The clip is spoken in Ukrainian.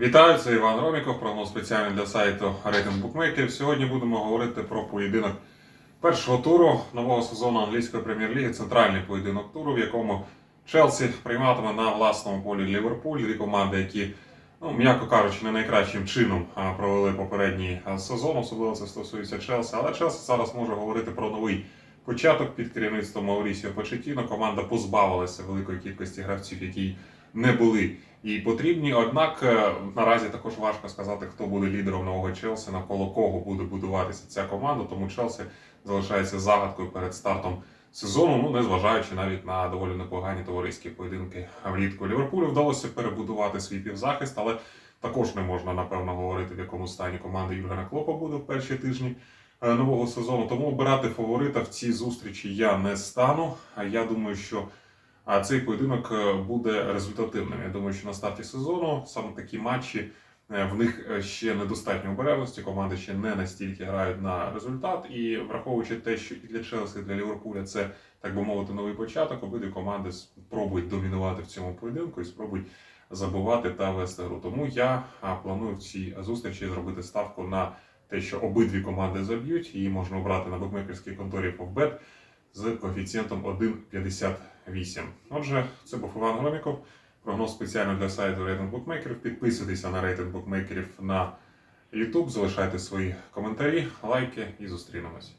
Вітаю, це Іван Роміков, прогноз спеціальний для сайту рейтинг букмекерів. Сьогодні будемо говорити про поєдинок першого туру нового сезону англійської прем'єр-ліги, центральний поєдинок туру, в якому Челсі прийматиме на власному полі Ліверпуль, дві команди, які, ну м'яко кажучи, не найкращим чином провели попередній сезон, особливо це стосується Челсі. Але Челсі зараз може говорити про новий початок під керівництвом Маурісіо Почетіно. Команда позбавилася великої кількості гравців, які не були і потрібні. Однак е, наразі також важко сказати, хто буде лідером нового Челсі, навколо кого буде будуватися ця команда. Тому Челсі залишається загадкою перед стартом сезону. Ну незважаючи навіть на доволі непогані товариські поєдинки влітку. Ліверпулю вдалося перебудувати свій півзахист, але також не можна напевно говорити, в якому стані команда Юргена Клопа буде в перші тижні. е, Нового сезону тому обирати фаворита в цій зустрічі я не стану. А я думаю, що а цей поєдинок е, буде результативним. Я думаю, що на старті сезону саме такі матчі е, в них е, ще недостатньо обережності. Команди ще не настільки грають на результат. І враховуючи те, що і для Челсі, і для Ліверпуля це так би мовити новий початок. Обидві команди спробують домінувати в цьому поєдинку і спробують забувати та вести гру. Тому я планую в цій зустрічі зробити ставку на те, що обидві команди заб'ють. Її можна обрати на букмекерській конторі Favbet з коефіцієнтом 1,58. Отже, це був Іван Громіков. Прогноз спеціально для сайту рейтинг букмекерів. Підписуйтеся на рейтинг букмекерів на YouTube, залишайте свої коментарі, лайки і зустрінемось.